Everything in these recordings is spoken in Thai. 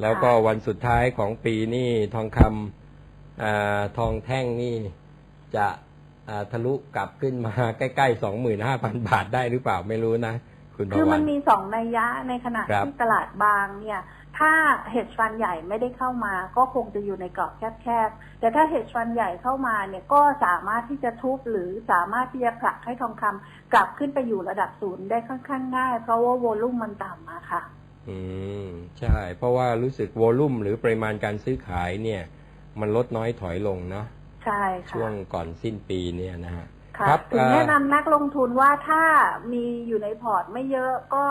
แล้วก็วันสุดท้ายของปีนี่ทองคำอาทองแท่งนี่จะอ่าทะลุกลับขึ้นมาใกล้ๆสองหมื่นห้าพันบาทได้หรือเปล่าไม่รู้นะคุณประคือวัมันติมีสองนัยยะในขณะครับที่ตลาดบางเนี่ย ถ้าเฮดฟันใหญ่ไม่ได้เข้ามา ก็คงจะอยู่ในกรอบแคบๆ แต่ถ้าเฮดฟันใหญ่เข้ามาเนี่ยก็สามารถที่จะทุบหรือสามารถที่จะผลักให้ทองคำกลับขึ้นไปอยู่ระดับศูนย์ได้ค่อนข้างง่าย เพราะว่าโวลุ่มมันต่ำอะค่ะ อืมใช่ เพราะว่ารู้สึกโวลุ่มหรือปริมาณการซื้อขายเนี่ย มันลดน้อยถอยลงเนาะใช่ค่ะช่วงก่อนสิ้นปีเนี่ยนะฮะ ค่ะครับถึงเอ่อแนะนำนักลงทุนว่าถ้ามีอยู่ในพอร์ตไม่เยอะก็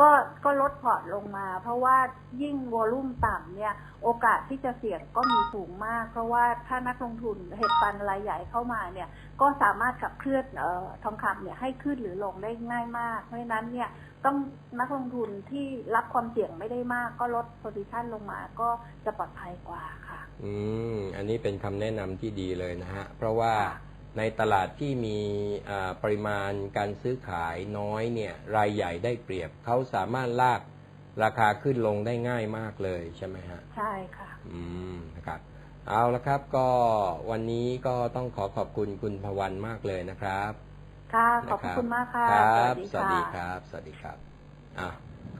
ก็ก็ลดพอร์ตลงมา เพราะว่ายิ่งวอลุ่มต่ำเนี่ย โอกาสที่จะเสี่ยงก็มีสูงมาก เพราะว่าถ้านักลงทุนเหตุฟันรายใหญ่เข้ามาเนี่ย ก็สามารถขับเคลื่อนเอ่อทองคำเนี่ยให้ขึ้นหรือลงได้ง่ายมาก เพราะฉะนั้นเนี่ยต้องนักลงทุนที่รับความเสี่ยงไม่ได้มาก ก็ลดโพซิชันลงมาก็จะปลอดภัยกว่าค่ะ อืม อันนี้เป็นคำแนะนำที่ดีเลยนะฮะ เพราะว่าค่ะ ในตลาดที่มีอ่าปริมาณการซื้อขายน้อยเนี่ยรายใหญ่ได้เปรียบเขาสามารถลากราคาขึ้นลงได้ง่ายมากเลยใช่ไหมฮะ ใช่ค่ะ อืมนะครับเอาละครับก็วันนี้ก็ต้องขอขอบคุณคุณพวันมากเลยนะครับค่ะขนะอบพรัระคุณมากค่ะครับสสวัวัสสดีดีคค่ะรับ สวัสดีครับอะ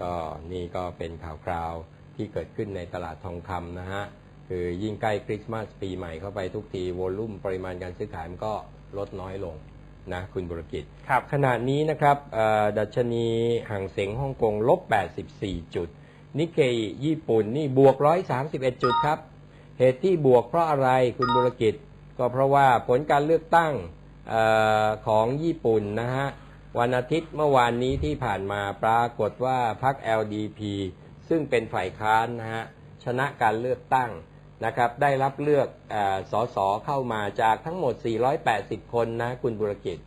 ก็นี่ก็เป็นข่าวคราวที่เกิดขึ้นในตลาดทองคำนะฮะ คือยิ่งใกล้คริสต์มาสปีใหม่เข้าไปทุกทีวอลลุ่มปริมาณการซื้อขายมันก็ลดน้อยลงนะคุณบุรกิจครับขณะนี้นะครับเอ่อดัชนีห่างเสงฮ่องกงลบ 84 จุด นิกเกอิญี่ปุ่นนี่บวก 131 จุดครับ เหตุที่บวกเพราะอะไรคุณบุรกิจ ก็เพราะว่าผลการเลือกตั้งเออของญี่ปุ่นนะฮะวันอาทิตย์เมื่อวานนี้ที่ผ่านมาปรากฏว่าพรรค LDP ซึ่งเป็นฝ่ายค้านนะฮะชนะการเลือกตั้ง นะครับได้รับเลือกออสอสอเข้ามาจากทั้งหมด 480 คนนะคุณบุรกิจ